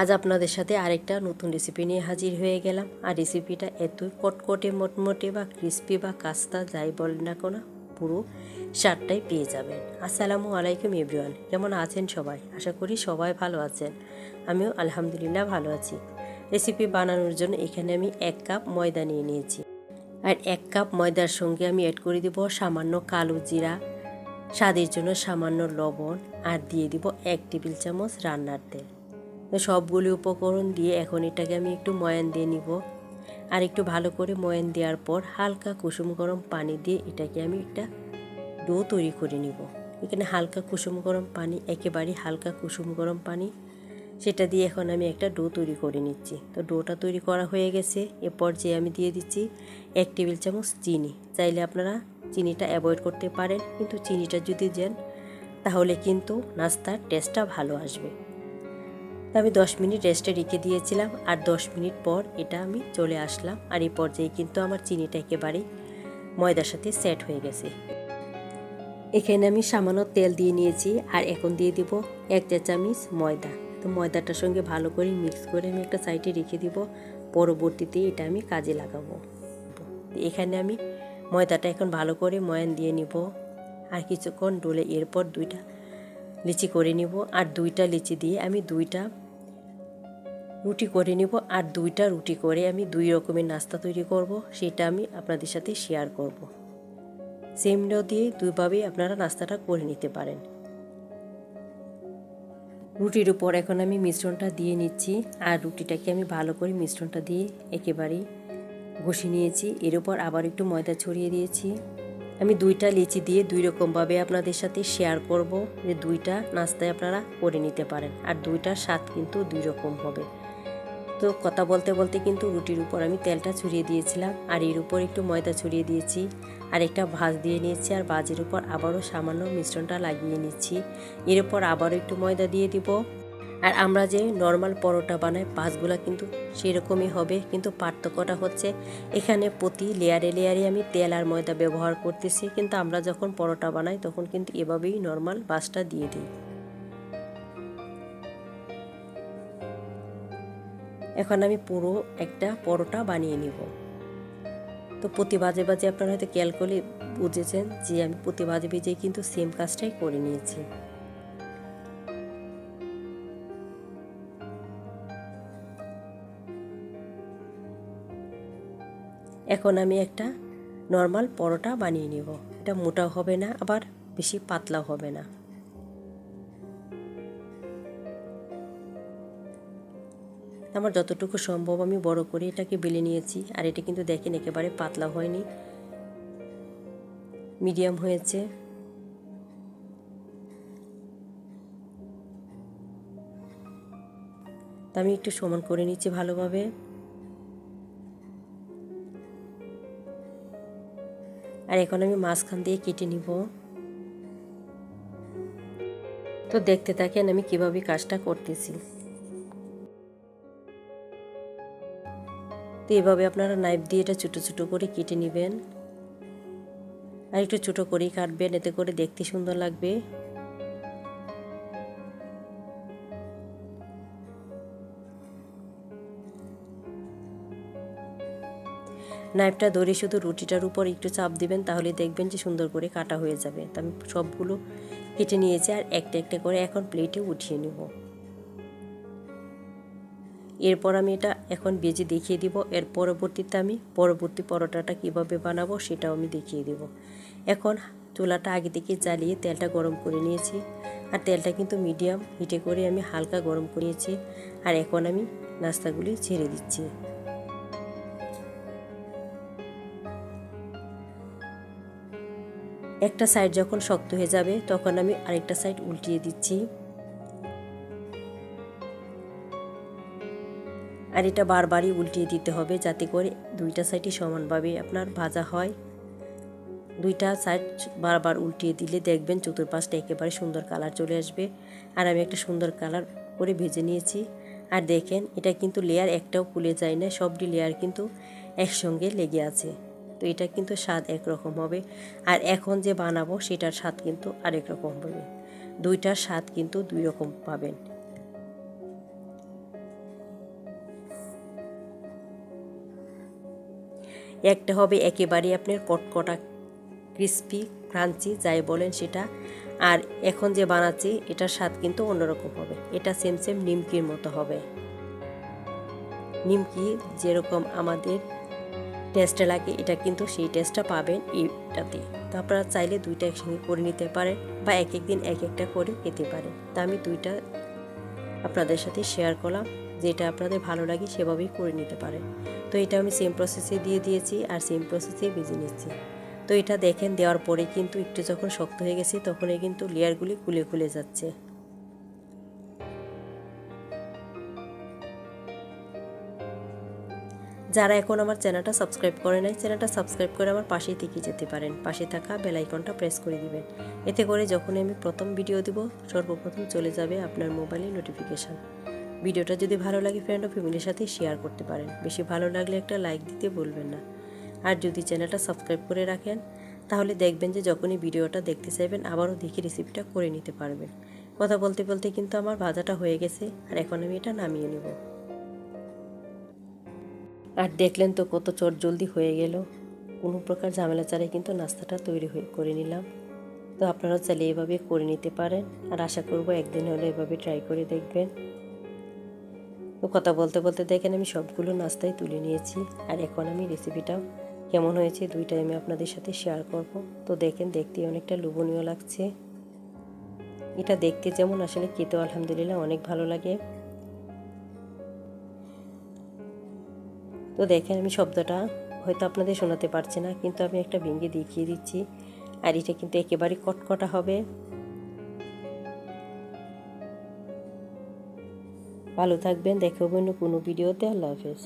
আজ আপনাদের সাথে আরেকটা নতুন রেসিপি নিয়ে হাজির হয়ে গেলাম। আর রেসিপিটা এতই কটকটে, মোটমোটে বা ক্রিস্পি বা কাস্তা, যাই বলেন না কোনো, পুরো স্বাদটাই পেয়ে যাবেন। আসসালামু আলাইকুম এভরিওয়ান কেমন আছেন সবাই? আশা করি সবাই ভালো আছেন। আমিও আলহামদুলিল্লাহ ভালো আছি। রেসিপি বানানোর জন্য এখানে আমি এক কাপ ময়দা নিয়ে নিয়েছি। আর এক কাপ ময়দার সঙ্গে আমি অ্যাড করে দিব সামান্য কালো জিরা, স্বাদের জন্য সামান্য লবণ, আর দিয়ে দিব এক টেবিল চামচ রান্নার তেল। সবগুলি উপকরণ দিয়ে এখন এটাকে আমি একটু ময়ান দিয়ে নিব। আর একটু ভালো করে ময়ান দেওয়ার পর হালকা কুসুম গরম পানি দিয়ে এটাকে আমি একটা ডো তৈরি করে নিব। এখানে হালকা কুসুম গরম পানি, একেবারে হালকা কুসুম গরম পানি, সেটা দিয়ে এখন আমি একটা ডো তৈরি করে নিচ্ছি। তো ডোটা তৈরি করা হয়ে গেছে। এরপর যে আমি দিয়ে দিচ্ছি এক টেবিল চামচ চিনি। চাইলে আপনারা চিনিটা অ্যাভয়েড করতে পারেন, কিন্তু চিনিটা যদি দেন তাহলে কিন্তু নাস্তার টেস্টটা ভালো আসবে। আমি দশ মিনিট রেস্টে রেখে দিয়েছিলাম আর দশ মিনিট পর এটা আমি চলে আসলাম আর এই পর্যায়ে কিন্তু আমার চিনিটা একেবারেই ময়দার সাথে সেট হয়ে গেছে। এখানে আমি সামান্য তেল দিয়ে নিয়েছি আর এখন দিয়ে দিব এক চা চামচ ময়দা। তো ময়দাটার সঙ্গে ভালো করে মিক্স করে আমি একটা সাইডে রেখে দিব, পরবর্তীতে এটা আমি কাজে লাগাবো। এখানে আমি ময়দাটা এখন ভালো করে ময়ান দিয়ে নিব আর কিছুক্ষণ ডলে এরপর দুইটা লিচি করে নিব আর দুইটা লিচি দিয়ে আমি দুইটা রুটি করে নিব আর দুইটা রুটি করে আমি দুই রকমের নাস্তা তৈরি করব, সেটা আমি আপনাদের সাথে শেয়ার করব। সেমডো দিয়ে দুইভাবেই আপনারা নাস্তাটা করে নিতে পারেন। রুটির উপর এখন আমি মিশ্রণটা দিয়ে নিচ্ছি আর রুটিটাকে আমি ভালো করে মিশ্রণটা দিয়ে একেবারেই ঘষে নিয়েছি। এর উপর আবার একটু ময়দা ছড়িয়ে দিয়েছি। আমি দুইটা লিচি দিয়ে দুই রকমভাবে আপনাদের সাথে শেয়ার করব যে দুইটা নাস্তায় আপনারা করে নিতে পারেন। আর দুইটার স্বাদ কিন্তু দুই রকম হবে। তো কথা বলতে বলতে কিন্তু রুটির উপর আমি তেলটা ছড়িয়ে দিয়েছিলাম আর এর উপর একটু ময়দা ছড়িয়ে দিয়েছি। আর একটা ভাজ দিয়ে নিয়েছি আর ভাজের উপর আবারও সামান্য মিশ্রণটা লাগিয়ে নিচ্ছি। এর উপর আবারও একটু ময়দা দিয়ে দিব। আর আমরা যে নর্মাল পরোটা বানাই, ভাজগুলা কিন্তু সেরকমই হবে। কিন্তু পার্থক্যটা হচ্ছে এখানে প্রতি লেয়ারে লেয়ারে আমি তেল আর ময়দা ব্যবহার করতেছি। কিন্তু আমরা যখন পরোটা বানাই, তখন কিন্তু এভাবেই নর্মাল বাসটা দিয়ে দিই। এখন আমি পুরো একটা পরোটা বানিয়ে নিব। তো প্রতি বাজে বাজে আপনারা হয়তো খেয়াল করলে বুঝেছেন যে আমি প্রতি বাজে বাজে কিন্তু সেম কাজটাই করে নিয়েছি। এখন আমি একটা নর্মাল পরোটা বানিয়ে নিব। এটা মোটাও হবে না, আবার বেশি পাতলাও হবে না। আমার যতটুকু সম্ভব আমি বড় করে এটাকে বেলে নিয়েছি। আর এটা কিন্তু দেখেন একেবারে পাতলা হয়নি। মিডিয়াম হয়েছে। তা আমি একটু সমান করে নিচ্ছি ভালোভাবে। আর এখন আমি মাঝখান দিয়ে কেটে নিব। তো দেখতে থাকেন আমি কীভাবে কাজটা করতেছি। তো এভাবে আপনারা নাইফ দিয়ে এটা ছোটো ছোটো করে কেটে নেবেন। আর একটু ছোটো করেই কাটবেন, এতে করে দেখতে সুন্দর লাগবে। নাইফটা ধরে শুধু রুটিটার উপর একটু চাপ দিবেন, তাহলে দেখবেন যে সুন্দর করে কাটা হয়ে যাবে। তো আমি সবগুলো কেটে নিয়েছি আর একটা একটা করে এখন প্লেটে উঠিয়ে নেব। এরপর আমি এটা এখন বেজে দেখিয়ে দিব। এর পরবর্তীতে আমি পরবর্তী পরোটাটা কীভাবে বানাবো সেটাও আমি দেখিয়ে দেব। এখন চুলাটা আগে থেকে জ্বালিয়ে তেলটা গরম করে নিয়েছি। আর তেলটা কিন্তু মিডিয়াম হিটে করে আমি হালকা গরম করিয়েছি আর এখন আমি নাস্তাগুলি ছেড়ে দিচ্ছি। একটা সাইড যখন শক্ত হয়ে যাবে তখন আমি আরেকটা সাইড উল্টিয়ে দিচ্ছি। আর এটা বারবারই উল্টিয়ে দিতে হবে যাতে করে দুইটা সাইডই সমানভাবে আপনার ভাজা হয়। দুইটা সাইড বারবার উল্টিয়ে দিলে দেখবেন চতুর্পাশটা একেবারে সুন্দর কালার চলে আসবে। আর আমি একটা সুন্দর কালার করে ভেজে নিয়েছি। আর দেখেন, এটা কিন্তু লেয়ার একটাও খুলে যায় না, সবটি লেয়ার কিন্তু একসঙ্গে লেগে আছে। তো এটা কিন্তু স্বাদ একরকম হবে। আর এখন যে বানাবো, সেটার স্বাদ কিন্তু আরেক রকম হবে। দুইটার স্বাদ কিন্তু দুই রকম পাবেন। একটা হবে একেবারে আপনার কটকটা, ক্রিস্পি, ক্রাঞ্চি, যাই বলেন সেটা। আর এখন যে বানাচ্ছি, এটার স্বাদ কিন্তু অন্যরকম হবে। এটা সেম সেম নিমকির মতো হবে। নিমকি যেরকম আমাদের টেস্টে লাগে, এটা কিন্তু সেই টেস্টটা পাবেন এইটাতে। তো আপনারা চাইলে দুইটা একসঙ্গে করে নিতে পারেন বা এক এক দিন এক একটা করে খেতে পারেন। তা আমি দুইটা আপনাদের সাথে শেয়ার করলাম। যেটা আপনাদের ভালো লাগে সেভাবেই করে নিতে পারেন। তো এটা আমি সেম প্রসেসে দিয়ে দিয়েছি আর সেম প্রসেসে ভেজে নিচ্ছি। তো এটা দেখেন দেওয়ার পরে কিন্তু একটু যখন শক্ত হয়ে গেছে তখনই কিন্তু লেয়ারগুলি খুলে খুলে যাচ্ছে। যারা এখন আমার চ্যানেলটা সাবস্ক্রাইব করে নাই, চ্যানেলটা সাবস্ক্রাইব করে আমার পাশেই থেকে যেতে পারেন। পাশে থাকা বেল আইকনটা প্রেস করে দিবেন। এতে করে যখন আমি প্রথম ভিডিও দিব, সর্বপ্রথম চলে যাবে আপনার মোবাইলে নোটিফিকেশান ভিডিওটা যদি ভালো লাগে ফ্রেন্ড ও ফ্যামিলির সাথে শেয়ার করতে পারেন। বেশি ভালো লাগলে একটা লাইক দিতে বলবেন না। আর যদি চ্যানেলটা সাবস্ক্রাইব করে রাখেন, তাহলে দেখবেন যে যখনই ভিডিওটা দেখতে চাইবেন, আবারও দেখে রেসিপিটা করে নিতে পারবেন। কথা বলতে বলতে কিন্তু আমার ভাজাটা হয়ে গেছে, আর এখন আমি এটা নামিয়ে নেব। আর দেখলেন তো কত চট জলদি হয়ে গেল। কোনো প্রকার ঝামেলা ছাড়াই কিন্তু নাস্তাটা তৈরি হয়ে করে নিলাম। তো আপনারা চাইলে এভাবে করে নিতে পারেন। আর আশা করব একদিন হলে এভাবে ট্রাই করে দেখবেন। তো কথা বলতে বলতে দেখেন আমি সবগুলো নাস্তায় তুলে নিয়েছি। আর এখন আমি রেসিপিটা কেমন হয়েছে দুইটাই আমি আপনাদের সাথে শেয়ার করব। তো দেখেন দেখতে অনেকটা লোভনীয় লাগছে। এটা দেখতে যেমন আসলে খেতেও আলহামদুলিল্লাহ অনেক ভালো লাগে। তো দেখেন, আমি শব্দটা হয়তো আপনাদের শোনাতে পারছি না, কিন্তু আমি একটা ভেঙে দেখিয়ে দিচ্ছি। আর এটা কিন্তু একেবারে কটকটা হবে। ভালো থাকবেন দেখা অন্য কোনো ভিডিওতে আল্লাহ হাফেজ।